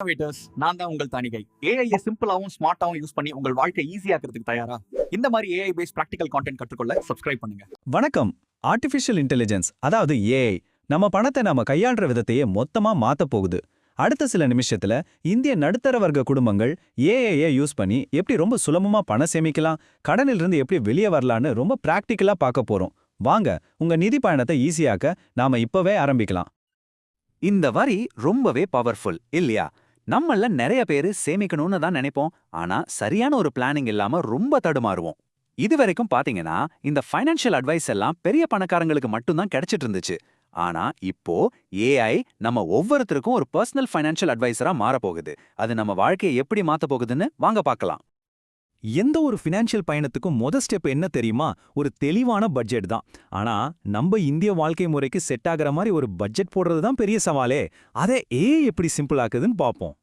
innovators, நான் தான் உங்கள் தானிகை ஏஐ சிம்பிளாவும் ஸ்மார்ட்டாவும் யூஸ் பண்ணி உங்கள் வாழ்க்கை ஈஸியாக்கிறதுக்கு தயாரா? இந்த மாதிரி ஏஐ பேஸ் பிராக்டிகல் கான்டென்ட் கற்றுக்கொள்ள சப்ஸ்கிரைப் பண்ணுங்க. வணக்கம். ஆர்டிஃபிஷியல் இன்டெலிஜென்ஸ் அதாவது ஏஐ நம்ம பணத்தை நாம கையாள்ற விதத்தையே மொத்தமா மாத்தப் போகுது. அடுத்த சில நிமிஷத்துல இந்திய நடுத்தர வர்க்க குடும்பங்கள் ஏஐயை யூஸ் பண்ணி எப்படி ரொம்ப சுலபமா பணம் சேமிக்கலாம் கடனிலிருந்து எப்படி வெளியே வரலான்னு ரொம்ப பிராக்டிக்கலா பார்க்க போறோம். வாங்க உங்க நிதி பயணத்தை ஈஸியாக்க நாம இப்பவே ஆரம்பிக்கலாம். இந்த வரி ரொம்பவே பவர்ஃபுல் இல்லையா? நம்மள நிறைய பேரு சேமிக்கணும்னு தான் நினைப்போம். ஆனா சரியான ஒரு பிளானிங் இல்லாம ரொம்ப தடுமாறுவோம். இது வரைக்கும் பாத்தீங்கன்னா இந்த ஃபைனான்ஷியல் அட்வைஸ் எல்லாம் பெரிய பணக்காரங்களுக்கு மட்டும்தான் கிடைச்சிட்டு இருந்துச்சு. ஆனா இப்போ ஏஐ நம்ம ஒவ்வொருத்தருக்கும் ஒரு பர்சனல் ஃபைனான்ஷியல் அட்வைசரா மாறப் போகுது அது நம்ம வாழ்க்கையை எப்படி மாத்த போகுதுன்னு வாங்க பார்க்கலாம் எந்த ஒரு ஃபினான்ஷியல் பயணத்துக்கும் மொத ஸ்டெப் என்ன தெரியுமா? ஒரு தெளிவான பட்ஜெட் தான். ஆனா நம்ம இந்திய வாழ்க்கை முறைக்கு செட் ஆகுற மாதிரி ஒரு பட்ஜெட் போடுறது தான் பெரிய சவாலே. அதை ஏ எப்படி சிம்பிள் ஆக்குதுன்னு பார்ப்போம்.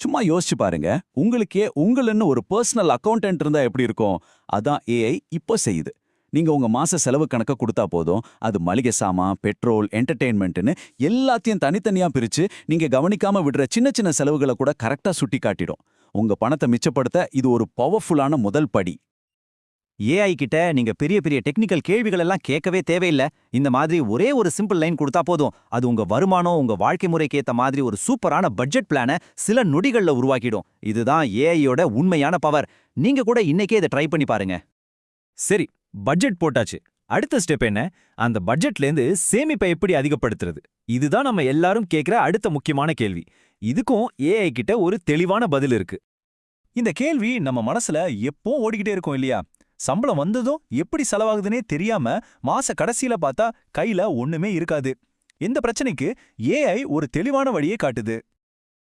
சும்மா யோசிச்சு பாருங்க. உங்களுக்கே உங்களுன்னு ஒரு பர்சனல் அக்கௌண்டன்ட் இருந்தா எப்படி இருக்கும்? அதான் ஏஐ இப்போ செய்யுது. நீங்க உங்க மாச செலவு கணக்க கொடுத்தா போதும். அது மளிகை சாமான் பெட்ரோல் என்டர்டெயின்மெண்ட்னு எல்லாத்தையும் தனித்தனியா பிரிச்சு நீங்க கவனிக்காம விடுற சின்ன சின்ன செலவுகளை கூட கரெக்டா சுட்டி காட்டிடும் உங்க பணத்தை மிச்சப்படுத்த இது ஒரு பவர்ஃபுல்லான முதல் படி. ஏஐ கிட்ட நீங்க பெரிய பெரிய டெக்னிக்கல் கேள்விகள் எல்லாம் கேட்கவே தேவையில்லை. இந்த மாதிரி ஒரே ஒரு சிம்பிள் லைன் கொடுத்தா போதும். அது உங்க வருமானம் உங்க வாழ்க்கை முறைக்கு ஏத்த மாதிரி ஒரு சூப்பரான பட்ஜெட் பிளானை சில நொடிகள்ல உருவாக்கிடும். இதுதான் ஏஐயோட உண்மையான பவர் நீங்க கூட இன்னைக்கே இதை ட்ரை பண்ணி பாருங்க. சரி பட்ஜெட் போட்டாச்சு. அடுத்த ஸ்டெப் என்ன? அந்த பட்ஜெட்லேருந்து சேமிப்பை எப்படி அதிகப்படுத்துறது? இதுதான் நம்ம எல்லாரும் கேட்குற அடுத்த முக்கியமான கேள்வி. இதுக்கும் ஏஐ கிட்ட ஒரு தெளிவான பதில் இருக்கு. இந்த கேள்வி நம்ம மனசுல எப்போ ஓடிக்கிட்டே இருக்கும் இல்லையா? சம்பளம் வந்ததும் எப்படி செலவாகுதுன்னே தெரியாம மாச கடைசியில பார்த்தா கையில ஒண்ணுமே இருக்காது. இந்த பிரச்சனைக்கு ஏஐ ஒரு தெளிவான வழியை காட்டுது.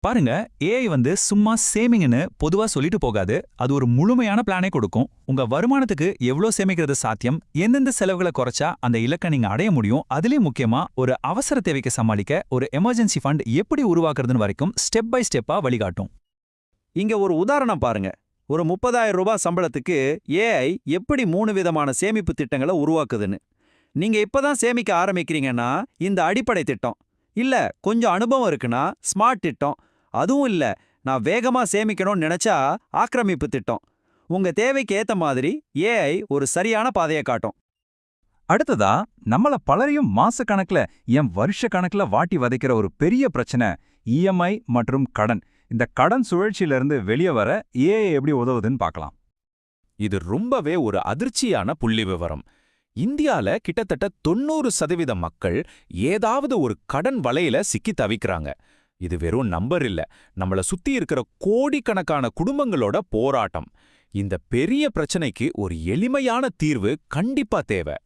பாருங்க ஏஐ வந்து சும்மா சேமிங்னு பொதுவா சொல்லிட்டு போகாது. அது ஒரு முழுமையான பிளானே கொடுக்கும். உங்க வருமானத்துக்கு எவ்வளோ சேமிக்கிறது சாத்தியம்? எந்தெந்த செலவுகளை குறைச்சா அந்த இலக்கை நீங்க அடைய முடியும்? அதுலயும் முக்கியமா ஒரு அவசர தேவைக்கு சமாளிக்க ஒரு எமர்ஜென்சி ஃபண்ட் எப்படி உருவாக்குறதுன்னு வரைக்கும் ஸ்டெப் பை ஸ்டெப்பா வழிகாட்டும். இங்க ஒரு உதாரணம் பாருங்க. ஒரு முப்பதாயிரம் ரூபாய் சம்பளத்துக்கு ஏஐ எப்படி மூணு விதமான சேமிப்பு திட்டங்களை உருவாக்குதுன்னு. நீங்க இப்பதான் சேமிக்க ஆரம்பிக்கிறீங்கன்னா இந்த அடிப்படை திட்டம். இல்ல கொஞ்சம் அனுபவம் இருக்குன்னா ஸ்மார்ட் திட்டம். அதுவும் இல்ல நான் வேகமா சேமிக்கணும்னு நினைச்சா ஆக்கிரமிப்பு திட்டம். உங்க தேவைக்கு ஏத்த மாதிரி ஏஐ ஒரு சரியான பாதையை காட்டும். அடுத்ததா நம்மள பலரையும் மாச கணக்குல என் வருஷ கணக்குல வாட்டி வதைக்கிற ஒரு பெரிய பிரச்சனை இஎம்ஐ மற்றும் கடன். இந்த கடன் சுழற்சியிலிருந்து வெளியே வர ஏஐ எப்படி உதவுதுன்னு பார்க்கலாம். இது ரொம்பவே ஒரு அதிர்ச்சியான புள்ளி விவரம். இந்தியால கிட்டத்தட்ட தொண்ணூறு சதவீத மக்கள் ஏதாவது ஒரு கடன் வலையில சிக்கி தவிக்கிறாங்க. இது வெறும் நம்பர் இல்ல. நம்மள சுத்தி இருக்கிற கோடிக்கணக்கான குடும்பங்களோட போராட்டம். இந்த பெரிய பிரச்சனைக்கு ஒரு எளிமையான தீர்வு கண்டிப்பா தேவை.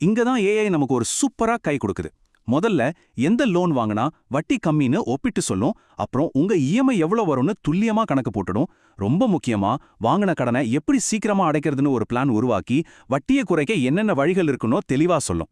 இங்க தான் ஏஐ நமக்கு ஒரு சூப்பரா கை கொடுக்குது. முதல்ல எந்த லோன் வாங்கினா வட்டி கம்மின்னு ஒப்பிட்டு சொல்லும். அப்புறம் உங்க இஎம்ஐ எவ்வளோ வரும்னு துல்லியமா கணக்கு போட்டுடும். ரொம்ப முக்கியமா வாங்கின கடனை எப்படி சீக்கிரமா அடைக்கிறதுன்னு ஒரு பிளான் உருவாக்கி வட்டியை குறைக்க என்னென்ன வழிகள் இருக்குன்னோ தெளிவா சொல்லும்.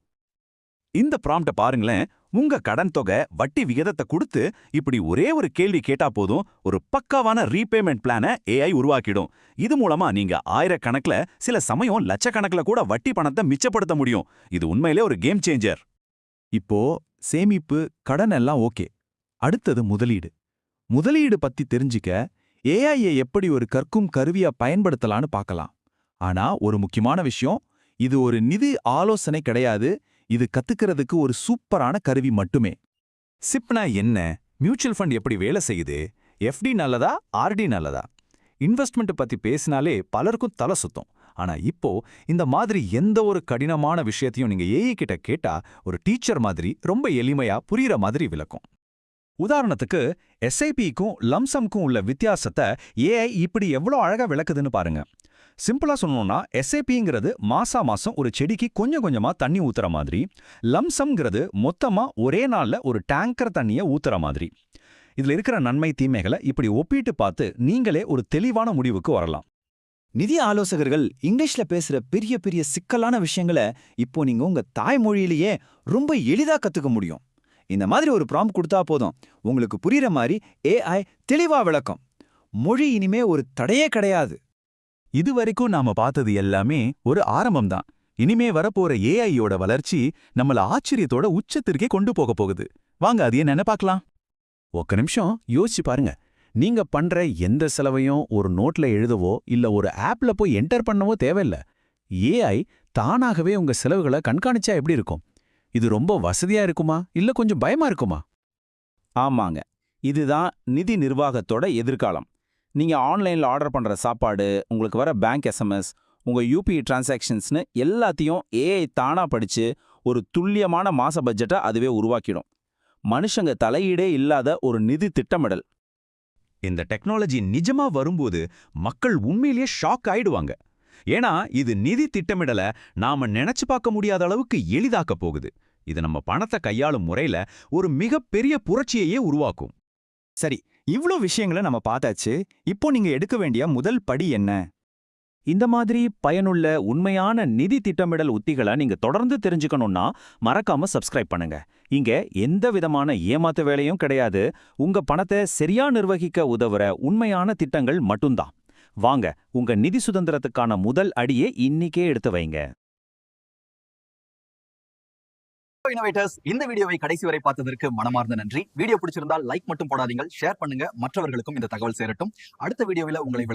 இந்த ப்ராம்ப்ட பாருங்களேன். உங்க கடன் தொகை வட்டி விகிதத்தை கொடுத்து இப்படி ஒரே ஒரு கேள்வி கேட்டா போதும் ஒரு பக்காவான ரீபேமெண்ட் பிளானை ஏஐ உருவாக்கிடும். இது மூலமா நீங்க ஆயிரக்கணக்குல சில சமயம் லட்சக்கணக்குல கூட வட்டி பணத்தை மிச்சப்படுத்த முடியும். இது உண்மையிலே ஒரு கேம் சேஞ்சர் இப்போ சேமிப்பு கடன் எல்லாம் ஓகே. அடுத்தது முதலீடு. முதலீடு பத்தி தெரிஞ்சுக்க ஏஐயை எப்படி ஒரு கற்கும் கருவியா பயன்படுத்தலான்னு பார்க்கலாம். ஆனா ஒரு முக்கியமான விஷயம் இது ஒரு நிதி ஆலோசனை கிடையாது. இது கத்துக்கிறதுக்கு ஒரு சூப்பரான கருவி மட்டுமே. சிப்னா என்ன? மியூச்சுவல் ஃபண்ட் எப்படி வேலை செய்யுது? எஃப்டி நல்லதா? ஆர்டி நல்லதா? இன்வெஸ்ட்மெண்ட் பத்தி பேசினாலே பலருக்கும் தலை சுத்தம். ஆனா இப்போ இந்த மாதிரி எந்த ஒரு கடினமான விஷயத்தையும் நீங்க ஏஐ கிட்ட கேட்டா ஒரு டீச்சர் மாதிரி ரொம்ப எளிமையா புரியற மாதிரி விளக்கும். உதாரணத்துக்கு எஸ்ஐபிக்கும் லம்சம்க்கும் உள்ள வித்தியாசத்தை ஏஐ இப்படி எவ்வளோ அழகா விளக்குதுன்னு பாருங்க. சிம்பிளா சொன்னோம்னா எஸ்ஏபிங்கிறது மாசா மாசம் ஒரு செடிக்கு கொஞ்சம் கொஞ்சமா தண்ணி ஊத்துற மாதிரி லம்சம்ங்கிறது மொத்தமா ஒரே நாள்ல ஒரு டேங்கர் தண்ணிய ஊத்துற மாதிரி. இதுல இருக்கிற நன்மை தீமைகளை இப்படி ஒப்பிட்டு பார்த்து நீங்களே ஒரு தெளிவான முடிவுக்கு வரலாம். நிதி ஆலோசகர்கள் இங்கிலீஷ்ல பேசுற பெரிய பெரிய சிக்கலான விஷயங்களை இப்போ நீங்க உங்க தாய்மொழியிலேயே ரொம்ப எளிதா கத்துக்க முடியும். இந்த மாதிரி ஒரு ப்ராம் கொடுத்தா போதும். உங்களுக்கு புரியுற மாதிரி ஏஐ தெளிவா விளக்கம். மொழி இனிமே ஒரு தடையே கிடையாது. இதுவரைக்கும் நாம பார்த்தது எல்லாமே ஒரு ஆரம்பம்தான். இனிமே வரப்போற ஏஐயோட வளர்ச்சி நம்மள ஆச்சரியத்தோட உச்சத்திற்கே கொண்டு போக போகுது. வாங்க அது என்னன்னு பார்க்கலாம் ஒக்க நிமிஷம் யோசிச்சு பாருங்க. நீங்க பண்ற எந்த செலவையும் ஒரு நோட்ல எழுதவோ இல்ல ஒரு ஆப்ல போய் என்டர் பண்ணவோ தேவையில்ல. ஏஐ தானாகவே உங்க செலவுகளை கண்காணிச்சா எப்படி இருக்கும்? இது ரொம்ப வசதியா இருக்குமா? இல்ல கொஞ்சம் பயமா இருக்குமா? ஆமாங்க. இதுதான் நிதி நிர்வாகத்தோட எதிர்காலம். நீங்க ஆன்லைன்ல ஆர்டர் பண்ற சாப்பாடு உங்களுக்கு வர பேங்க் எஸ்எம்எஸ் உங்க யூபிஐ டிரான்சாக்ஷன்ஸ்னு எல்லாத்தையும் ஏஐ தானா படிச்சு ஒரு துல்லியமான மாச பட்ஜெட்டை அதுவே உருவாக்கிடும். மனுஷங்க தலையீடே இல்லாத ஒரு நிதி திட்டமிடல். இந்த டெக்னாலஜி நிஜமா வரும்போது மக்கள் உண்மையிலேயே ஷாக் ஆயிடுவாங்க. ஏன்னா இது நிதி திட்டமிடல நாம நினைச்சு பார்க்க முடியாத அளவுக்கு எளிதாக்க போகுது. இது நம்ம பணத்தை கையாளும் முறையில ஒரு மிகப்பெரிய புரட்சியையே உருவாக்கும். சரி இவ்ளோ விஷயங்களை நம்ம பார்த்தாச்சு. இப்போ நீங்க எடுக்க வேண்டிய முதல் படி என்ன? இந்த மாதிரி பயனுள்ள உண்மையான நிதி திட்டமிடல் உத்திகளை நீங்க தொடர்ந்து தெரிஞ்சுக்கணும்னா மறக்காம சப்ஸ்கிரைப் பண்ணுங்க. இங்க எந்த விதமான ஏமாத்து வேலையும் கிடையாது. உங்க பணத்தை சரியா நிர்வகிக்க உதவுற உண்மையான திட்டங்கள் மட்டும்தான். வாங்க உங்க நிதி சுதந்திரத்துக்கான முதல் அடியே இன்னிக்கே எடுத்து வைங்க. இனோவேட்டர்ஸ் இந்த வீடியோவை கடைசி வரை பார்த்ததற்கு மனமார்ந்த நன்றி. வீடியோ பிடிச்சிருந்தால் லைக் மட்டும் போடாதீங்க ஷேர் பண்ணுங்க. மற்றவர்களுக்கும் இந்த தகவல் சேரட்டும். அடுத்த வீடியோவில் உங்களை விளை